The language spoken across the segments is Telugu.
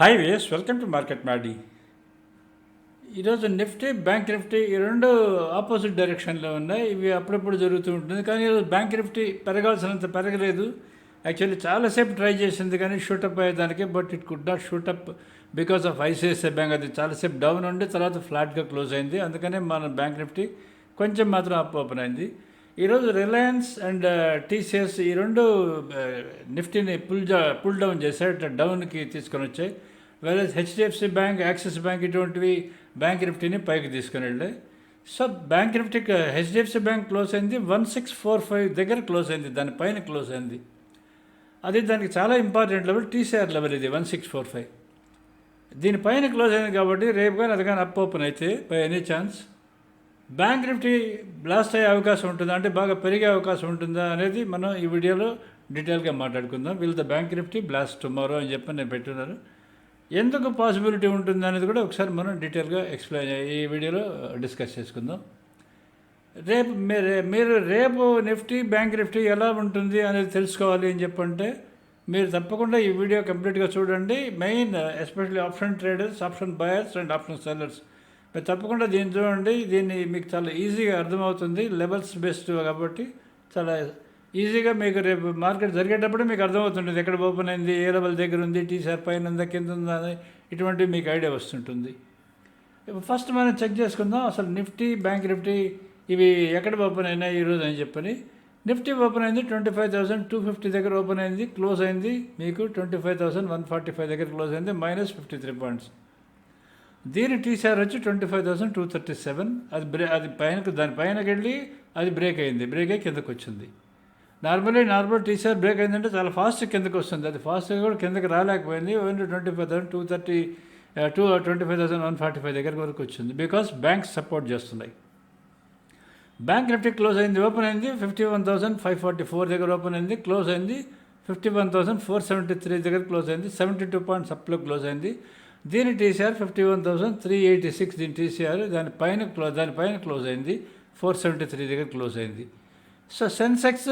Highways ways welcome to market Maddy ఈరోజు నిఫ్టీ బ్యాంక్ నిఫ్టీ ఈ రెండు ఆపోజిట్ డైరెక్షన్లో ఉన్నాయి. ఇవి అప్పుడప్పుడు జరుగుతూ ఉంటుంది. కానీ ఈరోజు బ్యాంక్ నిఫ్టీ పెరగాల్సినంత పెరగలేదు. యాక్చువల్లీ చాలాసేపు ట్రై చేసింది కానీ షూటప్ అయ్యేదానికి but it could not shoot up because of ICICI bank. అది చాలాసేపు డౌన్ ఉండి తర్వాత ఫ్లాట్గా క్లోజ్ అయింది. అందుకనే మన బ్యాంక్ నిఫ్టీ కొంచెం మాత్రం అప్ ఓపెన్ అయింది. ఈరోజు రిలయన్స్ అండ్ టీసీఎస్ ఈ రెండు నిఫ్టీని పుల్ పుల్ డౌన్ చేశాయి డౌన్కి తీసుకొని వచ్చాయి. వేరే హెచ్డిఎఫ్సి బ్యాంక్ యాక్సిస్ బ్యాంక్ ఇటువంటివి బ్యాంక్ నిఫ్టీని పైకి తీసుకొని వెళ్ళాయి. So bank Nifty HDFC bank close అయింది. వన్ సిక్స్ ఫోర్ ఫైవ్ దగ్గర క్లోజ్ అయింది. దాని పైన క్లోజ్ అయింది. అది దానికి చాలా ఇంపార్టెంట్ లెవెల్ టీసీఆర్ లెవెల్ ఇది వన్ సిక్స్ ఫోర్ ఫైవ్ దీనిపైన క్లోజ్ అయింది కాబట్టి రేపు కానీ అది కానీ అప్ ఓపెన్ అయితే by any chance bank Nifty blast అయ్యే అవకాశం ఉంటుందా? అంటే బాగా పెరిగే అవకాశం ఉంటుందా అనేది మనం ఈ వీడియోలో డీటెయిల్గా మాట్లాడుకుందాం. Will the bank Nifty blast tomorrow అని చెప్పి నేను పెట్టున్నాను ఎందుకు పాసిబిలిటీ ఉంటుంది అనేది కూడా ఒకసారి మనం డీటెయిల్గా ఎక్స్ప్లెయిన్ ఈ వీడియోలో డిస్కస్ చేసుకుందాం. రేపు మీరు మీరు రేపు నిఫ్టీ బ్యాంక్ నిఫ్టీ ఎలా ఉంటుంది అనేది తెలుసుకోవాలి అని చెప్పంటే మీరు తప్పకుండా ఈ వీడియో కంప్లీట్గా చూడండి. Main especially option traders option buyers and option sellers. మీరు తప్పకుండా దీన్ని చూడండి. దీన్ని మీకు చాలా ఈజీగా అర్థమవుతుంది. లెవెల్స్ బెస్ట్ కాబట్టి చాలా ఈజీగా మీకు రేపు మార్కెట్ జరిగేటప్పుడు మీకు అర్థమవుతుంటుంది. ఎక్కడ ఓపెన్ అయింది ఏ లెవెల్ దగ్గర ఉంది టీసీఆర్ పైన ఉందా కింద ఉందా అని ఇటువంటివి మీకు ఐడియా వస్తుంటుంది. ఫస్ట్ మనం చెక్ చేసుకుందాం. అసలు నిఫ్టీ బ్యాంక్ నిఫ్టీ ఇవి ఎక్కడ ఓపెన్ అయినాయి ఈరోజు అని చెప్పని. నిఫ్టీ ఓపెన్ అయింది twenty five thousand two fifty దగ్గర ఓపెన్ అయింది క్లోజ్ అయింది. మీకు twenty five thousand one forty five దగ్గర క్లోజ్ అయింది మైనస్ ఫిఫ్టీ త్రీ పాయింట్స్. దీని టీసీఆర్ వచ్చి twenty five thousand two thirty seven. అది బ్రే అది పైనకు దాని పైనకి వెళ్ళి అది బ్రేక్ అయింది. బ్రేక్ అయ్యి కిందకు వచ్చింది. నార్మల్లీ నార్మల్ టీసీఆర్ బ్రేక్ అయిందంటే చాలా ఫాస్ట్ కిందకు వస్తుంది. అది ఫాస్ట్గా కూడా కిందకి రాలేకపోయింది. Only twenty five thousand two thirty two twenty five thousand one forty five దగ్గర వరకు వచ్చింది. బికాస్ బ్యాంక్ సపోర్ట్ చేస్తున్నాయి. బ్యాంక్ నిఫ్టీ క్లోజ్ అయింది ఓపెన్ అయింది fifty one thousand five forty four దగ్గర ఓపెన్ అయింది క్లోజ్ అయింది fifty one thousand four seventy three దగ్గర క్లోజ్ అయింది సెవెంటీ టూ పాయింట్ సప్లో క్లోజ్ అయింది. దీని TCR fifty one thousand three eighty six దీని టీసీఆర్ దాని పైన క్లోజ్ దాని పైన క్లోజ్ అయింది. ఫోర్ సెవెంటీ త్రీ దగ్గర క్లోజ్ అయింది. So Sensex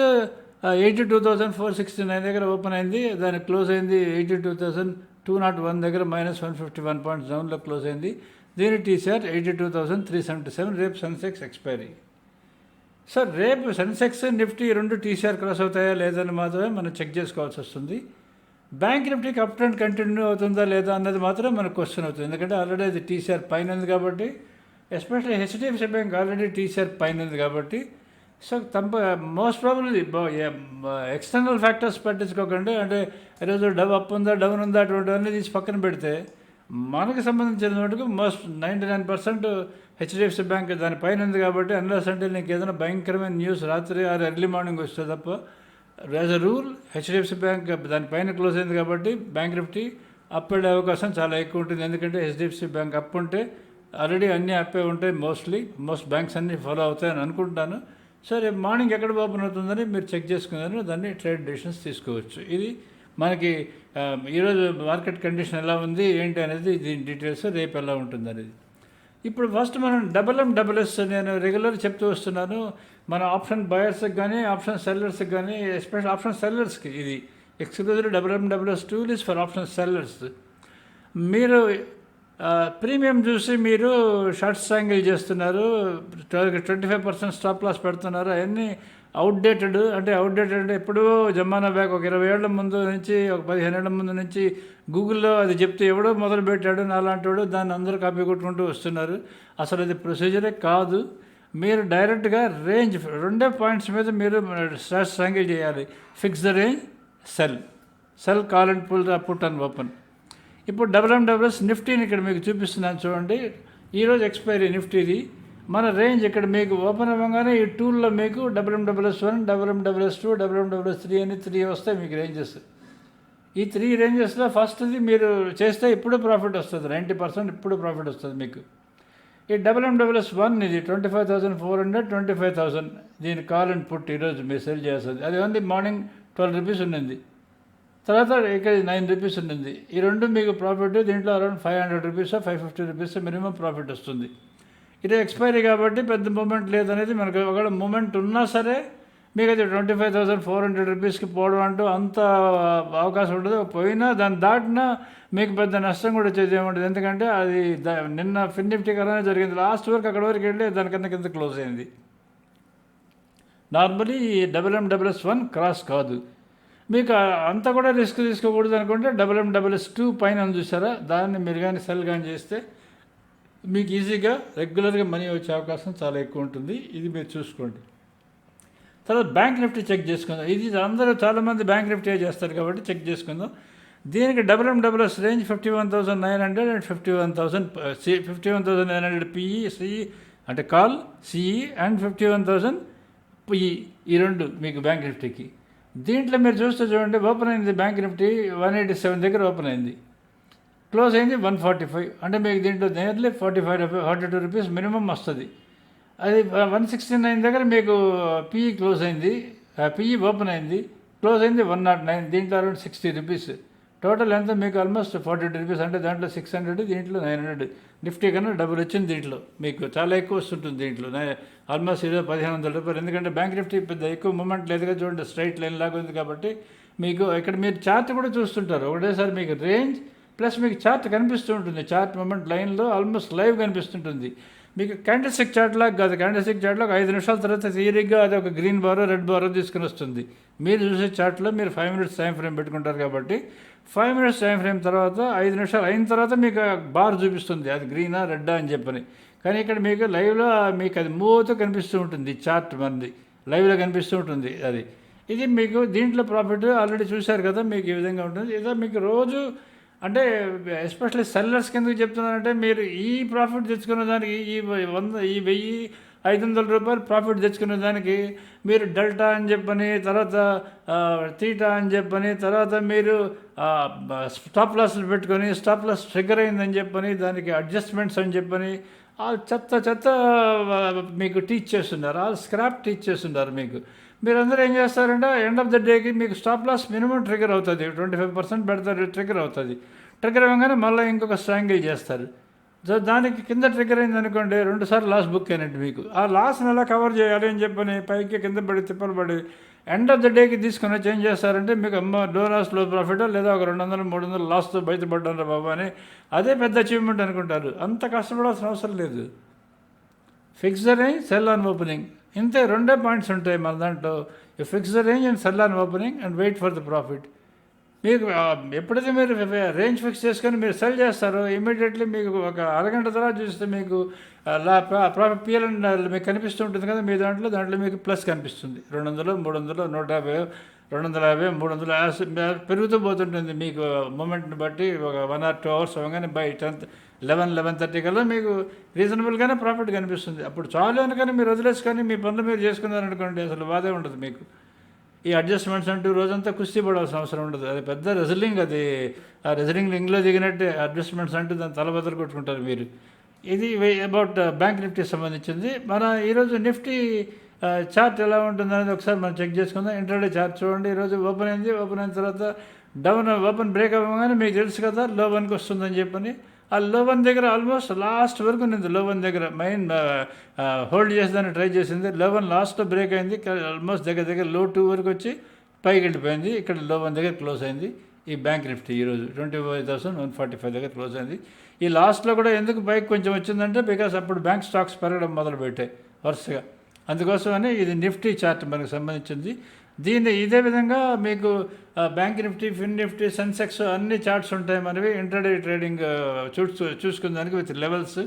eighty two thousand four sixty nine దగ్గర ఓపెన్ అయింది. దాని క్లోజ్ అయింది eighty two thousand two naught one దగ్గర minus one fifty one point డౌన్లో క్లోజ్ అయింది. దీని TCR eighty two thousand three seventy seven రేపు సెన్సెక్స్ ఎక్స్పైరీ సార్ రేపు సెన్సెక్స్ నిఫ్టీ రెండు టీసీఆర్ క్రాస్ అవుతాయా? లేదని మాత్రమే మనం చెక్ చేసుకోవాల్సి వస్తుంది. బ్యాంక్ నిఫ్టీకి అప్ ట్రెండ్ కంటిన్యూ అవుతుందా లేదా అన్నది మాత్రం మనకు క్వశ్చన్ అవుతుంది. ఎందుకంటే ఆల్రెడీ అది టీసీఆర్ పైన ఉంది కాబట్టి especially HDFC bank already TCR పైన ఉంది కాబట్టి సో తప్ప మోస్ట్ ప్రాబ్లీ ఎక్స్టర్నల్ ఫ్యాక్టర్స్ పట్టించుకోకండి. అంటే ఈరోజు డవ్ అప్ ఉందా డౌన్ ఉందా అటువంటివన్నీ తీసి పక్కన పెడితే మనకు సంబంధించిన మటుకు most ninety nine percent HDFC bank దానిపైన ఉంది కాబట్టి అన్లెస్ అంటే నీకు ఏదైనా భయంకరమైన న్యూస్ రాత్రి ఆర్ ఎర్లీ మార్నింగ్ వస్తే తప్ప as a rule HDFC bank దానిపైన క్లోజ్ అయింది కాబట్టి బ్యాంక్ నిఫ్టీ అప్ అయ్యే అవకాశం చాలా ఎక్కువ ఉంటుంది. ఎందుకంటే హెచ్డిఎఫ్సి బ్యాంక్ అప్ ఉంటే ఆల్రెడీ అన్నీ అప్పే ఉంటాయి మోస్ట్లీ మోస్ట్ బ్యాంక్స్ అన్నీ ఫాలో అవుతాయని అనుకుంటాను. సరే మార్నింగ్ ఎక్కడ ఓపెన్ అవుతుందని మీరు చెక్ చేసుకున్నారు. దాన్ని ట్రేడ్ డెసిషన్స్ తీసుకోవచ్చు. ఇది మనకి ఈరోజు మార్కెట్ కండిషన్ ఎలా ఉంది ఏంటి అనేది దీని డీటెయిల్స్ రేపు ఎలా ఉంటుంది అనేది ఇప్పుడు ఫస్ట్ మనం డబల్ ఎం డబల్ ఎస్ నేను రెగ్యులర్ చెప్తూ వస్తున్నాను. మన ఆప్షన్ బయర్స్కి కానీ ఆప్షన్ సెల్లర్స్కి కానీ ఎస్పెషల్ ఆప్షన్ సెల్లర్స్కి ఇది. Exclusive WMWS M tool is for option sellers మీరు ప్రీమియం చూసి మీరు షార్ట్ యాంగిల్ చేస్తున్నారు twenty five percent stop loss పెడుతున్నారు అవన్నీ అవుట్డేటెడ్ అంటే అవుట్డేటెడ్ అంటే ఎప్పుడూ జమానా బ్యాక్ ఒక ఇరవై ఏళ్ళ ముందు నుంచి ఒక పదిహేను ఏళ్ళ ముందు నుంచి గూగుల్లో అది చెప్తే ఎవడో మొదలు పెట్టాడు నాలాంటి దాన్ని అందరూ కాపీ కొట్టుకుంటూ వస్తున్నారు. అసలు అది ప్రొసీజరే కాదు. మీరు డైరెక్ట్గా రేంజ్ రెండే పాయింట్స్ మీద మీరు స్టార్ట్ యాంగిల్ చేయాలి. Fix the range sell sell call and pull put and open ఇప్పుడు డబ్ల్యూఎండబ్ల్యూఎస్ నిఫ్టీని ఇక్కడ మీకు చూపిస్తున్నాను చూడండి. ఈరోజు ఎక్స్పైరీ నిఫ్టీది. మన రేంజ్ ఇక్కడ మీకు ఓపెన్ అవ్వగానే ఈ టూల్లో మీకు WMWS one WMWS two WMWS three అని త్రీ వస్తాయి మీకు రేంజెస్ ఈ త్రీ రేంజెస్లో ఫస్ట్ది మీరు చేస్తే ఇప్పుడు ప్రాఫిట్ వస్తుంది. నైంటీ పర్సెంట్ ఇప్పుడు ప్రాఫిట్ వస్తుంది మీకు. ఈ డబల్ ఎండబ్ల్యూఎస్ వన్ ఇది twenty five thousand four hundred twenty five thousand దీని కాల్ అండ్ పుట్ ఈరోజు మీరు సెల్ చేస్తుంది అది ఓన్లీ మార్నింగ్ ట్వెల్వ్ రూపీస్ ఉండింది. తర్వాత ఇక్కడ నైన్ రూపీస్ ఉండింది. ఈ రెండు మీకు ప్రాఫిట్ దీంట్లో around five hundred rupees five fifty rupees minimum profit వస్తుంది. ఇది ఎక్స్పైరీ కాబట్టి పెద్ద మూమెంట్ లేదనేది మనకు ఒకవేళ మూమెంట్ ఉన్నా సరే మీకు అది twenty five thousand four hundred రూపీస్కి పోవడం అంటూ అంత అవకాశం ఉండదు. పోయినా దాన్ని దాటినా మీకు పెద్ద నష్టం కూడా వచ్చేది ఏముంటుంది ఎందుకంటే అది నిన్న ఫిన్ నిఫ్టీ కరోనా జరిగింది. లాస్ట్ వరకు అక్కడ వరకు వెళ్ళి దానికన్నా కింద క్లోజ్ అయింది. Normally double M double S one cross కాదు. మీకు అంత కూడా రిస్క్ తీసుకోకూడదు అనుకుంటే double M double S two పైన చూసారా? దాన్ని మీరు కానీ సెల్ కానీ చేస్తే మీకు ఈజీగా రెగ్యులర్గా మనీ వచ్చే అవకాశం చాలా ఎక్కువ ఉంటుంది. ఇది మీరు చూసుకోండి. తర్వాత బ్యాంక్ నిఫ్టీ చెక్ చేసుకుందాం. ఇది అందరూ చాలామంది బ్యాంక్ నిఫ్టీ చేస్తారు కాబట్టి చెక్ చేసుకుందాం. దీనికి double M double S range fifty one thousand nine hundred and fifty one thousand C fifty one thousand nine hundred PE CE అంటే call CE and fifty one thousand PE ఈ రెండు మీకు బ్యాంక్ నిఫ్టీకి. దీంట్లో మీరు చూస్తే చూడండి ఓపెన్ అయింది bank Nifty one eighty seven దగ్గర ఓపెన్ అయింది. క్లోజ్ అయింది వన్ ఫార్టీ ఫైవ్. అంటే మీకు దీంట్లో nearly forty five forty two rupees minimum వస్తుంది. అది వన్ సిక్స్టీ నైన్ దగ్గర మీకు పిఈ క్లోజ్ అయింది. పిఈ ఓపెన్ అయింది. క్లోజ్ అయింది వన్ నాట్ నైన్. దీంట్లో అరౌండ్ సిక్స్టీ రూపీస్ టోటల్ ఎంత? మీకు ఆల్మోస్ట్ ఫార్టీ రూపీస్ అంటే దాంట్లో సిక్స్ హండ్రెడ్ దీంట్లో నైన్ హండ్రెడ్ నిఫ్టీ కన్నా డబ్బులు వచ్చింది దీంట్లో. మీకు చాలా ఎక్కువ వస్తుంటుంది దీంట్లో. ఆల్మోస్ట్ ఇరవై పదిహేను వందల రూపాయలు. ఎందుకంటే బ్యాంక్ నిఫ్టీ పెద్ద ఎక్కువ మూమెంట్ లేదుగా చూడండి. స్ట్రైట్ లైన్ లాగా ఉంది కాబట్టి మీకు ఇక్కడ మీరు చార్ట్ కూడా చూస్తుంటారు. ఒకటేసారి మీకు రేంజ్ ప్లస్ మీకు చార్ట్ కనిపిస్తూ ఉంటుంది. చార్ట్ మూమెంట్ లైన్లో ఆల్మోస్ట్ లైవ్ కనిపిస్తుంటుంది. మీకు క్యాండిల్ స్టిక్ చార్ట్ లాగా కాదు. క్యాండిల్ స్టిక్ చార్ట్లో ఒక ఐదు నిమిషాల తర్వాత తీరిగ్గా అది ఒక గ్రీన్ బారో రెడ్ బారో తీసుకుని వస్తుంది. మీరు చూసే చార్ట్లో మీరు ఫైవ్ మినిట్స్ టైం ఫ్రేమ్ పెట్టుకుంటారు కాబట్టి ఫైవ్ మినిట్స్ టైం ఫ్రేమ్ తర్వాత ఐదు నిమిషాలు అయిన తర్వాత మీకు బార్ చూపిస్తుంది. అది గ్రీనా రెడ్డా అని చెప్పని. కానీ ఇక్కడ మీకు లైవ్లో మీకు అది మూవ్ అవుతూ కనిపిస్తూ ఉంటుంది. చార్ట్ మనది. లైవ్లో కనిపిస్తూ ఉంటుంది అది. ఇది మీకు దీంట్లో ప్రాఫిట్ ఆల్రెడీ చూశారు కదా మీకు ఈ విధంగా ఉంటుంది. ఇదో మీకు రోజు అంటే ఎస్పెషల్లీ సెల్లర్స్కి ఎందుకు చెప్తున్నానంటే మీరు ఈ ప్రాఫిట్ తెచ్చుకున్న దానికి ఈ వంద ఈ వెయ్యి ఐదు వందల రూపాయలు ప్రాఫిట్ తెచ్చుకునే దానికి మీరు డెల్టా అని చెప్పని తర్వాత తీటా అని చెప్పని తర్వాత మీరు స్టాప్ లాస్లు పెట్టుకొని స్టాప్ లాస్ ట్రిగర్ అయిందని చెప్పని దానికి అడ్జస్ట్మెంట్స్ అని చెప్పని ఆ చెత్త చెత్త మీకు టీచ్ చేస్తున్నారు. ఆ స్క్రాప్ టీచ్ చేస్తున్నారు మీకు. మీరందరూ ఏం చేస్తారంటే ఎండ్ ఆఫ్ ద డేకి మీకు స్టాప్ లాస్ మినిమం ట్రిగర్ అవుతుంది. ట్వంటీ ఫైవ్ పర్సెంట్ పెడతారు ట్రిగర్ అవుతుంది. ట్రిగర్ అవ్వగానే మళ్ళీ ఇంకొక స్ట్రాంగిల్ చేస్తారు. సో దానికి కింద ట్రిగర్ అయింది అనుకోండి రెండుసార్లు లాస్ బుక్ అయినట్టు మీకు. ఆ లాస్ని ఎలా కవర్ చేయాలి అని చెప్పని పైకి కింద పడి తిప్పలు పడి ఎండ్ ఆఫ్ ద డేకి తీసుకుని వచ్చి ఏం చేస్తారంటే మీకు అమ్మ లో లాస్లో ప్రాఫిట్ లేదా ఒక రెండు వందలు మూడు వందలు లాస్తో బయటపడ్డాను బాబా అని అదే పెద్ద అచీవ్మెంట్ అనుకుంటారు. అంత కష్టపడాల్సిన అవసరం లేదు. ఫిక్స్ అని సెల్ ఆన్ ఓపెనింగ్ ఇంతే రెండే పాయింట్స్ ఉంటాయి మన దాంట్లో. Fix the range and sell on opening and wait for the profit మీకు ఎప్పుడైతే మీరు రేంజ్ ఫిక్స్ చేసుకొని మీరు సెల్ చేస్తారో ఇమీడియట్లీ మీకు ఒక అరగంట తర్వాత చూస్తే మీకు ప్రాఫిట్ పిఎల్ మీకు కనిపిస్తూ ఉంటుంది కదా మీ దాంట్లో దాంట్లో మీకు ప్లస్ కనిపిస్తుంది. రెండు వందలు మూడు వందలు నూట యాభై రెండు వందల యాభై మూడు వందలు యాస్- పెరుగుతూ పోతుంటుంది మీకు మూమెంట్ని బట్టి ఒక వన్ ఆర్ టూ అవర్స్ అవ్వగానే by tenth eleven eleven thirty కల్లా మీకు రీజనబుల్గానే ప్రాఫిట్ కనిపిస్తుంది. అప్పుడు చాలు అనుకని మీరు వదిలేసుకొని మీ పనులు మీరు చేసుకున్నారనుకోండి అసలు బాధే ఉండదు మీకు. ఈ అడ్జస్ట్మెంట్స్ అంటూ రోజంతా కుస్తీ పడాల్సిన అవసరం ఉండదు. అది పెద్ద రెజలింగ్ అది. ఆ రెజలింగ్ లింగ్లో దిగినట్టే అడ్జస్ట్మెంట్స్ అంటూ దాన్ని తలబద్దలు కొట్టుకుంటారు మీరు. ఇది అబౌట్ బ్యాంక్ నిఫ్టీ సంబంధించింది. మన ఈరోజు నిఫ్టీ చార్ట్ ఎలా ఉంటుంది అనేది ఒకసారి మనం చెక్ చేసుకుందాం. ఇంటర్డే చార్ట్ చూడండి. ఈరోజు ఓపెన్ అయింది. ఓపెన్ అయిన తర్వాత డౌన్ ఓపెన్ బ్రేక్ అవ్వగానే మీకు తెలుసు కదా లో వన్కి వస్తుందని చెప్పని. ఆ లోవన్ దగ్గర ఆల్మోస్ట్ లాస్ట్ వరకు ఉంది లోవన్ దగ్గర. మెయిన్ హోల్డ్ చేసేదాన్ని ట్రై చేసింది. లోవన్ లాస్ట్లో బ్రేక్ అయింది ఆల్మోస్ట్ దగ్గర దగ్గర లో టూ వరకు వచ్చి పైకి వెళ్ళిపోయింది. ఇక్కడ లోవన్ దగ్గర క్లోజ్ అయింది. ఈ బ్యాంక్ నిఫ్టీ ఈరోజు twenty five thousand one forty five దగ్గర క్లోజ్ అయింది. ఈ లాస్ట్లో కూడా ఎందుకు బైక్ కొంచెం వచ్చిందంటే బికాస్ అప్పుడు బ్యాంక్ స్టాక్స్ పెరగడం మొదలుపెట్టాయి వరుసగా. అందుకోసమని ఇది నిఫ్టీ చార్ట్ మనకు సంబంధించింది. దీన్ని ఇదే విధంగా మీకు bank Nifty Fin Nifty Sensex అన్ని చార్ట్స్ ఉంటాయి మనవి ఇంటర్డే ట్రేడింగ్ ఆ, చూసు చూసుకుందానికి విత్ లెవెల్స్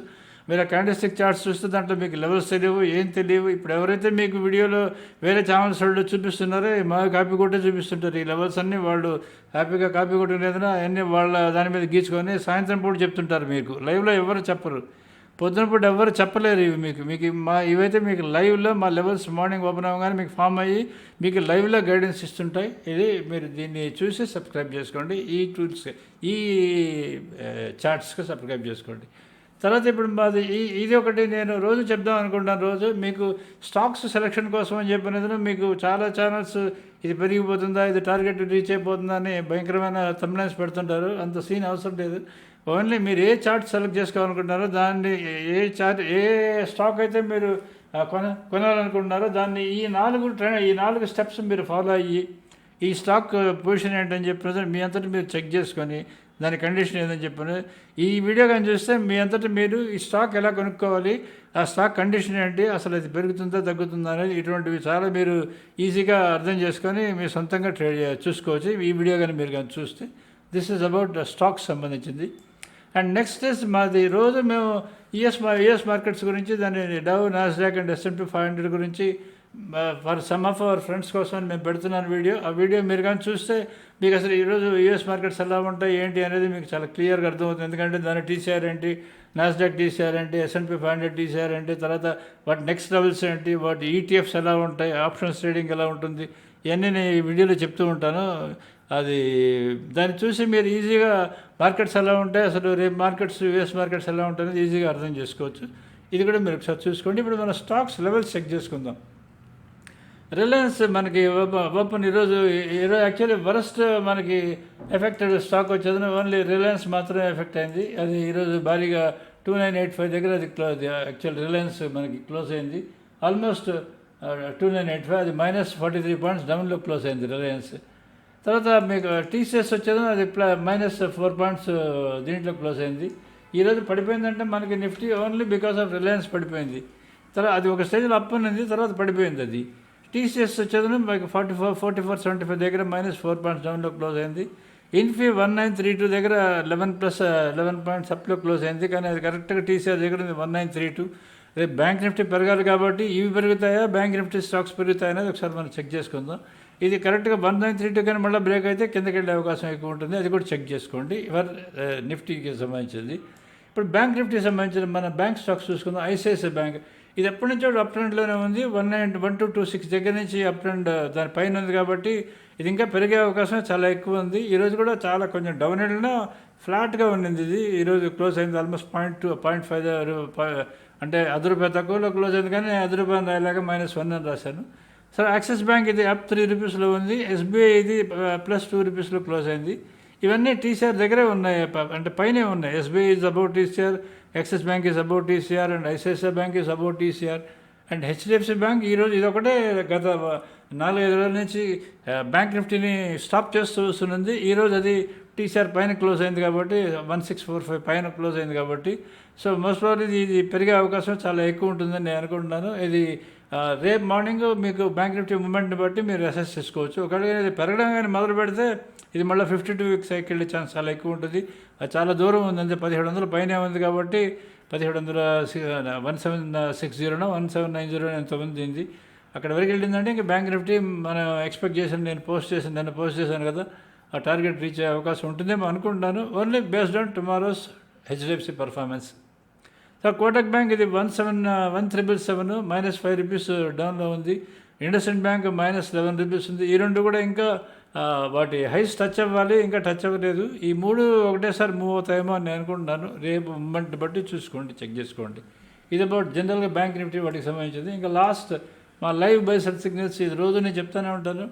మీరు ఆ క్యాండిస్టిక్ చార్ట్స్ చూస్తే దాంట్లో మీకు లెవెల్స్ తెలియవు ఏం తెలియవు. ఇప్పుడు ఎవరైతే మీకు వీడియోలో వేరే ఛానల్స్ వాళ్ళు చూపిస్తున్నారో మా కాపీ కొట్టే చూపిస్తుంటారు. ఈ లెవెల్స్ అన్నీ వాళ్ళు హ్యాపీగా కాపీ కొట్టిన అన్నీ వాళ్ళ దాని మీద గీచుకొని సాయంత్రం పూట చెప్తుంటారు మీకు. లైవ్లో ఎవరు చెప్పరు. పొద్దున పూట ఎవరు చెప్పలేరు ఇవి మీకు. మీకు మా ఇవైతే మీకు లైవ్లో మా లెవెల్స్ మార్నింగ్ ఓపెన్ అవ్వగానే మీకు ఫామ్ అయ్యి మీకు లైవ్లో గైడెన్స్ ఇస్తుంటాయి. ఇది మీరు దీన్ని చూసి సబ్స్క్రైబ్ చేసుకోండి. ఈ టూల్స్ ఈ చార్ట్స్కి సబ్స్క్రైబ్ చేసుకోండి. తర్వాత ఇప్పుడు మాది ఈ ఇది ఒకటి నేను రోజు చెప్దాం అనుకుంటాను రోజు. మీకు స్టాక్స్ సెలక్షన్ కోసం అని చెప్పినందుకు మీకు చాలా ఛానల్స్ ఇది పెరిగిపోతుందా ఇది టార్గెట్ రీచ్ అయిపోతుందా అని భయంకరమైన తమ్లైన్స్ పెడుతుంటారు. అంత సీన్ అవసరం లేదు. ఓన్లీ మీరు ఏ చార్ట్ సెలెక్ట్ చేసుకోవాలనుకుంటున్నారో దాన్ని ఏ చార్ట్ ఏ స్టాక్ అయితే మీరు కొన కొనాలనుకుంటున్నారో దాన్ని ఈ నాలుగు ట్రెండ్ ఈ నాలుగు స్టెప్స్ మీరు ఫాలో అయ్యి ఈ స్టాక్ పొజిషన్ ఏంటని చెప్పిన మీ అంతటి మీరు చెక్ చేసుకొని దాని కండిషన్ ఏదని చెప్పిన ఈ వీడియో కానీ చూస్తే మీ అంతటి మీరు ఈ స్టాక్ ఎలా కొనుక్కోవాలి ఆ స్టాక్ కండిషన్ ఏంటి? అసలు అది పెరుగుతుందా తగ్గుతుందా అనేది ఇటువంటివి చాలా మీరు ఈజీగా అర్థం చేసుకొని మీ సొంతంగా ట్రేడ్ చూసుకోవచ్చు. ఈ వీడియో కానీ మీరు కానీ చూస్తే దిస్ ఈజ్ అబౌట్ స్టాక్స్ సంబంధించింది. అండ్ నెక్స్ట్ ఇస్ మాది రోజు మేము యుఎస్ మా యుఎస్ మార్కెట్స్ గురించి దాని Dow Nasdaq and S and P five hundred గురించి for some of our friends కోసం మేము పెడుతున్నాను వీడియో. ఆ వీడియో మీరు కానీ చూస్తే మీకు అసలు ఈరోజు యూఎస్ మార్కెట్స్ ఎలా ఉంటాయి ఏంటి అనేది మీకు చాలా క్లియర్గా అర్థమవుతుంది. ఎందుకంటే దాని టీసీఆర్ ఏంటి నాస్డాక్ టీసీఆర్ ఏంటి S and P five hundred TCR ఏంటి తర్వాత వాటి నెక్స్ట్ లెవెల్స్ ఏంటి వాటి ఈటీఎఫ్స్ ఎలా ఉంటాయి ఆప్షన్స్ ట్రేడింగ్ ఎలా ఉంటుంది ఇవన్నీ నేను ఈ వీడియోలో చెప్తూ ఉంటాను. అది దాన్ని చూసి మీరు ఈజీగా మార్కెట్స్ ఎలా ఉంటాయి అసలు రేపు మార్కెట్స్ యూఎస్ మార్కెట్స్ ఎలా ఉంటాయని ఈజీగా అర్థం చేసుకోవచ్చు. ఇది కూడా మీరు ఒకసారి చూసుకోండి. ఇప్పుడు మన స్టాక్స్ లెవెల్స్ చెక్ చేసుకుందాం. రిలయన్స్ మనకి ఓపెన్ ఈరోజు ఈరోజు యాక్చువల్లీ వరస్ట్ మనకి ఎఫెక్టెడ్ స్టాక్ వచ్చేది ఓన్లీ రిలయన్స్ మాత్రమే ఎఫెక్ట్ అయింది. అది ఈరోజు భారీగా టూ నైన్ ఎయిట్ ఫైవ్ దగ్గర అది క్లోజ్ యాక్చువల్ రిలయన్స్ మనకి క్లోజ్ అయింది. Almost two nine eight five అది మైనస్ ఫార్టీ త్రీ పాయింట్స్ డౌన్లో క్లోజ్ అయింది రిలయన్స్. తర్వాత మీకు టీసీఎస్ వచ్చేది అది మైనస్ ఫోర్ పాయింట్స్ దీంట్లో క్లోజ్ అయింది. ఈరోజు పడిపోయిందంటే మనకి Nifty only because of Reliance పడిపోయింది. తర్వాత అది ఒక స్టేజ్లో అప్ ఉన్నది తర్వాత పడిపోయింది అది. టీసీఎస్ వచ్చేది మాకు forty four forty four seventy five దగ్గర మైనస్ ఫోర్ పాయింట్ సెవెన్లో క్లోజ్ అయింది Infy one nine three two దగ్గర లెవెన్ ప్లస్ లెవెన్ పాయింట్ సప్లో క్లోజ్ అయింది కానీ అది కరెక్ట్గా టీసీఆర్ దగ్గర ఉంది వన్ నైన్ త్రీ టూ రేపు బ్యాంక్ నిఫ్టీ పెరగాలి కాబట్టి ఇవి పెరుగుతాయా బ్యాంక్ నిఫ్టీ స్టాక్స్ పెరుగుతాయా అనేది ఒకసారి మనం చెక్ చేసుకుందాం ఇది కరెక్ట్గా వన్ నైన్ త్రీ టూ కానీ మళ్ళీ బ్రేక్ అయితే కిందకి వెళ్ళే అవకాశం ఎక్కువ ఉంటుంది అది కూడా చెక్ చేసుకోండి ఇవర్ నిఫ్టీకి సంబంధించింది ఇప్పుడు బ్యాంక్ నిఫ్టీకి సంబంధించిన మన బ్యాంక్ స్టాక్స్ చూసుకుందాం ఐసిఐసిఐ బ్యాంక్ ఇది ఎప్పటి నుంచో అప్ ట్రెండ్లోనే ఉంది. One nine one two two six దగ్గర నుంచి అప్ ట్రెండ్ దాని పైన ఉంది కాబట్టి ఇది ఇంకా పెరిగే అవకాశం చాలా ఎక్కువ ఉంది. ఈరోజు కూడా చాలా కొంచెం డౌన్ వెళ్ళినా ఫ్లాట్గా ఉండింది ఇది. ఈరోజు క్లోజ్ అయింది almost point two point five అంటే అది రూపాయలు తక్కువలో క్లోజ్ అయింది కానీ అది రూపాయలు రాయలాగా మైనస్ వన్ అని రాశాను. సార్ యాక్సిస్ బ్యాంక్ ఇది అప్ త్రీ రూపీస్లో ఉంది. ఎస్బీఐ ఇది ప్లస్ టూ రూపీస్లో క్లోజ్ అయింది. ఇవన్నీ టీసీఆర్ దగ్గరే ఉన్నాయి. ప- అంటే పైనే ఉన్నాయి. SBI is about TCR. Axis bank is about TCR and ICICI bank is about TCR and HDFC bank ఈరోజు ఇది ఒకటే గత నాలుగైదు రోజుల నుంచి బ్యాంక్ నిఫ్టీని స్టాప్ చేస్తూ వస్తున్నది. ఈరోజు అది టీసీఆర్ పైన క్లోజ్ అయింది కాబట్టి వన్ సిక్స్ ఫోర్ ఫైవ్ పైన క్లోజ్ అయింది కాబట్టి. సో మోస్ట్ ప్రాబ్లీ ఇది ఇది పెరిగే అవకాశం చాలా ఎక్కువ ఉంటుందని నేను అనుకుంటున్నాను. ఇది రేపు మార్నింగ్ మీకు బ్యాంక్ నిఫ్టీ మూమెంట్ని బట్టి మీరు అసెస్ చేసుకోవచ్చు. ఒకవేళ ఇది పెరగడం కానీ మొదలు పెడితే ఇది మళ్ళీ fifty two weeks cycle chance చాలా ఎక్కువ ఉంటుంది. అది చాలా దూరం ఉంది. అంటే పదిహేడు వందల పైనే ఉంది కాబట్టి పదిహేడు వందల వన్ సెవెన్ సిక్స్ జీరోనో వన్ సెవెన్ నైన్ జీరో ఎంత ఉంది ఉంది అక్కడ వరకు వెళ్ళిందంటే ఇంకా బ్యాంక్ నిఫ్టీ మనం ఎక్స్పెక్ట్ చేసాను నేను పోస్ట్ చేసాను నేను పోస్ట్ చేశాను కదా. ఆ టార్గెట్ రీచ్ అయ్యే అవకాశం ఉంటుందేమో అనుకుంటున్నాను. Only based on tomorrow's HDFC performance sir Kotak bank ఇది one seven one triple seven minus five rupees డౌన్లో ఉంది. IndusInd bank minus eleven rupees ఉంది. ఈ రెండు కూడా ఇంకా వాటి హైస్ టచ్ అవ్వాలి ఇంకా టచ్ అవ్వలేదు. ఈ మూడు ఒకటేసారి మూవ్ అవుతాయేమో అని నేను అనుకుంటున్నాను. రేపు మూమెంట్ బట్టి చూసుకోండి చెక్ చేసుకోండి. ఇది అబౌట్ జనరల్గా బ్యాంక్ నిఫ్టీ వాటికి సంబంధించింది. ఇంకా లాస్ట్ మా లైవ్ బై సెల్ సిగ్నల్స్ ఇది రోజు నేను చెప్తానే ఉంటాను.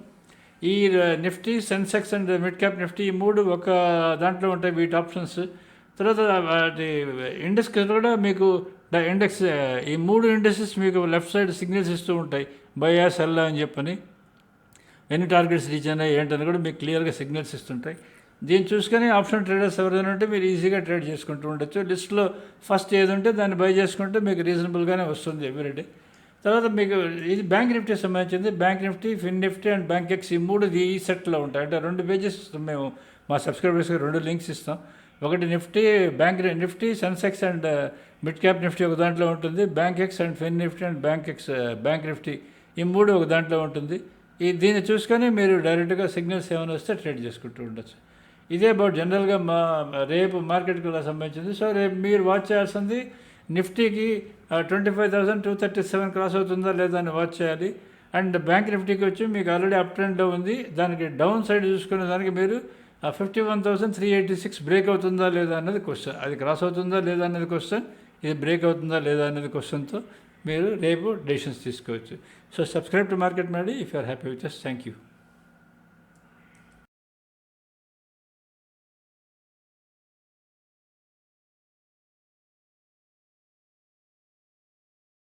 ఈ Nifty Sensex and mid cap Nifty ఈ మూడు ఒక దాంట్లో ఉంటాయి వీటి ఆప్షన్స్. తర్వాత వాటి ఇండెక్స్ కూడా మీకు డ- ఇండెక్స్ ఈ మూడు ఇండెక్సెస్ మీకు లెఫ్ట్ సైడ్ సిగ్నల్స్ ఇస్తూ ఉంటాయి. బయా సెల్ అని చెప్పని. ఎన్ని టార్గెట్స్ రీచ్ అయినాయి ఏంటని కూడా మీకు క్లియర్గా సిగ్నల్స్ ఇస్తుంటాయి. దీన్ని చూసుకొని ఆప్షన్ ట్రేడర్స్ ఎవరైనా ఉంటే మీరు ఈజీగా ట్రేడ్ చేసుకుంటూ ఉండొచ్చు. లిస్ట్లో ఫస్ట్ ఏది ఉంటే దాన్ని బై చేసుకుంటే మీకు రీజనబుల్గానే వస్తుంది ఎవ్రీడే తర్వాత మీకు ఇది బ్యాంక్ నిఫ్టీ సంబంధించింది. Bank Nifty fin Nifty and bank X ఈ మూడు ఈ సెట్లో ఉంటాయి. అంటే రెండు పేజెస్ మేము. మా సబ్స్క్రైబర్స్కి రెండు లింక్స్ ఇస్తాం. ఒకటి Nifty bank Nifty Sensex and mid cap Nifty ఒక దాంట్లో ఉంటుంది. Bankex and Fin Nifty and Bankex bank Nifty ఈ మూడు ఒక దాంట్లో ఉంటుంది. ఈ దీన్ని చూసుకొని మీరు డైరెక్ట్గా సిగ్నల్స్ ఏమైనా వస్తే ట్రేడ్ చేసుకుంటూ ఉండొచ్చు. ఇదే అబౌట్ జనరల్గా మా రేపు మార్కెట్కి కూడా సంబంధించింది. సో రేపు మీరు వాచ్ చేయాల్సింది నిఫ్టీకి twenty five thousand two thirty seven cross అవుతుందా లేదా అని వాచ్ చేయాలి. అండ్ బ్యాంక్ నిఫ్టీకి వచ్చి మీకు ఆల్రెడీ అప్ ట్రెండ్లో ఉంది. దానికి డౌన్ సైడ్ చూసుకునే దానికి మీరు fifty one thousand three eighty six break అవుతుందా లేదా అన్నది క్వశ్చన్. అది క్రాస్ అవుతుందా లేదా అన్నది క్వశ్చన్. ఇది బ్రేక్ అవుతుందా లేదా అనేది క్వశ్చన్తో మీరు రేపు డెసిషన్స్ తీసుకోవచ్చు. So subscribe to market మేడీ if you're happy with thank you